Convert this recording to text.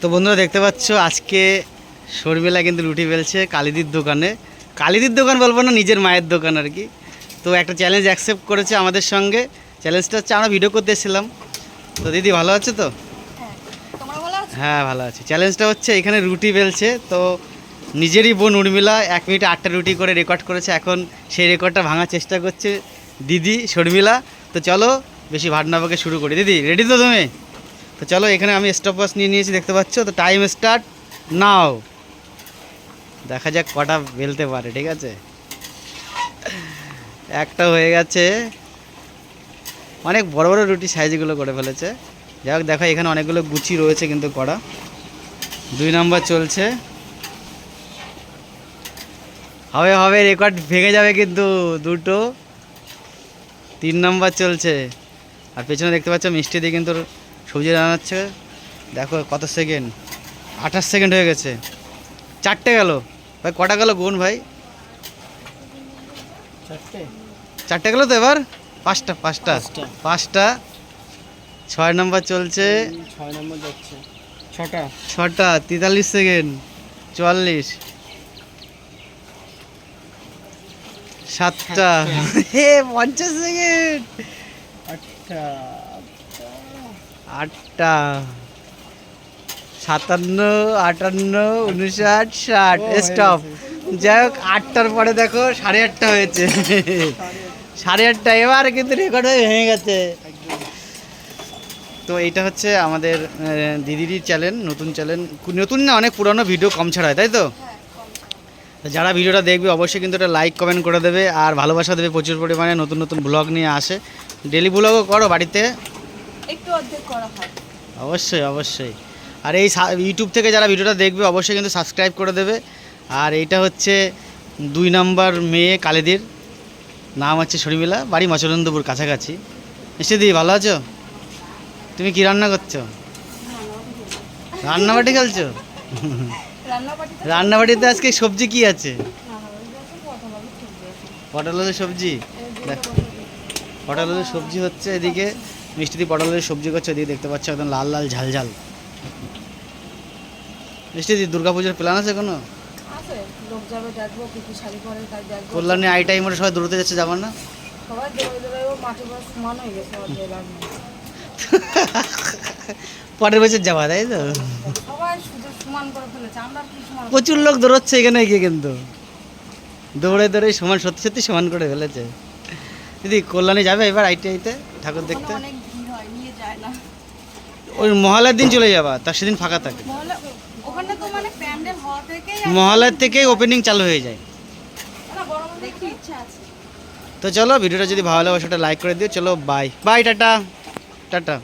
তো বন্ধুরা দেখতে পাচ্ছ, আজকে শর্মিলা কিন্তু রুটি বেলছে কালিদির দোকানে। কালিদির দোকান বলব না, নিজের মায়ের দোকান আর কি। তো একটা চ্যালেঞ্জ অ্যাকসেপ্ট করেছে আমাদের সঙ্গে। চ্যালেঞ্জটা হচ্ছে আমরা ভিডিও করতে এসেছিলাম। তো দিদি ভালো আছে তো? হ্যাঁ ভালো আছে। চ্যালেঞ্জটা হচ্ছে এখানে রুটি বেলছে। তো নিজেরই বোন উর্মিলা এক মিনিটে আটটা রুটি করে রেকর্ড করেছে। এখন সেই রেকর্ডটা ভাঙার চেষ্টা করছে দিদি, শর্মিলা। তো চলো, বেশি ভাটনাবাকে শুরু করি। দিদি রেডি তো তুমি? তো চলো, এখানে আমি স্টপ ওয়াচ নিয়ে নিয়েছি, দেখতে পাচ্ছ? তো টাইম স্টার্ট নাও দেখা যাক কটা বেলতে পারে, ঠিক আছে? একটা হয়ে গেছে। অনেক বড় বড় রুটি সাইজগুলো করে ফেলেছে। যাই হোক দেখো, এখানে অনেকগুলো গুচি রয়েছে কিন্তু করা দুই নাম্বার চলছে। হবে হবে রেকর্ড ভেঙে যাবে কিন্তু দুটো। তিন নাম্বার চলছে। আর পেছনে দেখতে পাচ্ছ, মিষ্টি দিয়ে কিন্তু সবজি রান্নাচ্ছে। দেখো কত সেকেন্ড আঠাশ সেকেন্ড হয়ে গেছে। চারটে গেল। ভাই কটা গেল গুণ ভাই? চারটে? গেল তো এবার? পাঁচটা পাঁচটা। পাঁচটা। পাঁচটা। ছয় নম্বর চলছে। ছয় নম্বর যাচ্ছে। ছটা? ছটা তেতাল্লিশ সেকেন্ড চুয়াল্লিশ। সাতটা। হে পঞ্চাশ সেকেন্ড আটটা। আটটা। সাতান্ন আটান্ন উনষাট ষাট। স্টপ যাই হোক আটটার পরে দেখো সাড়ে আটটা হয়েছে। সাড়ে আটটা এবার কিন্তু রেকর্ড হয়ে ভেঙে গেছে। তো এইটা হচ্ছে আমাদের দিদিরই চ্যানেল নতুন চ্যানেল নতুন না অনেক পুরনো ভিডিও কম ছাড়া হয় তাই তো? যারা ভিডিওটা দেখবে অবশ্যই কিন্তু এটা লাইক কমেন্ট করে দেবে আর ভালোবাসা দেবে প্রচুর পরিমাণে। নতুন নতুন ব্লগ নিয়ে আসে। ডেলি ব্লগও করো বাড়িতে। অর্ধেক করা হয়। অবশ্যই অবশ্যই। আর এই ইউটিউব থেকে যারা ভিডিওটা দেখবে অবশ্যই কিন্তু সাবস্ক্রাইব করে দেবে। আর এইটা হচ্ছে দুই নাম্বার মেয়ে কালেদির। নাম হচ্ছে শর্মিলা বাড়ি মচরন্দপুর কাছাকাছি। নিশ্চয়ই ভালো আছো? তুমি কি রান্না করছ? রান্নাবাটি খেলছো? রান্নাবাটিতে আজকে সবজি কি আছে? পটল সবজি দেখ পটল সবজি হচ্ছে এদিকে মিষ্টি দিয়ে পটল আলুর সবজি করছে এদিকে দেখতে পাচ্ছ একদম লাল লাল ঝাল ঝাল। মিষ্টি দি দুর্গাপুজোর প্ল্যান আছে কোনো? কল্যাণী আই টাইম সবাই দূরতে যাচ্ছে যাবার না? পরের বছর যাওয়া তাই তো? প্রচুর লোক দৌড়চ্ছে এখানে গিয়ে কিন্তু। দৌড়ে দৌড়ে সমান সত্যি সত্যি সমান করে ফেলেছে। দিদি কল্যাণী যাবে এবার আইটিআইতে? ঠাকুর দেখতে? অনেক ভিড় হয় নিয়ে যায় না। ওই মহালয়ার দিন চলে যাবা তার সেদিন ফাঁকা থাকে। মহালয়ের ওখানে তো মানে প্যান্ডেল হওয়া থেকেই মহালয়ার থেকেই ওপেনিং চালু হয়ে যায়। তো চলো ভিডিওটা যদি ভালো লাগে সেটা লাইক করে দিও। চলো বাই বাই টাটা। টাটা।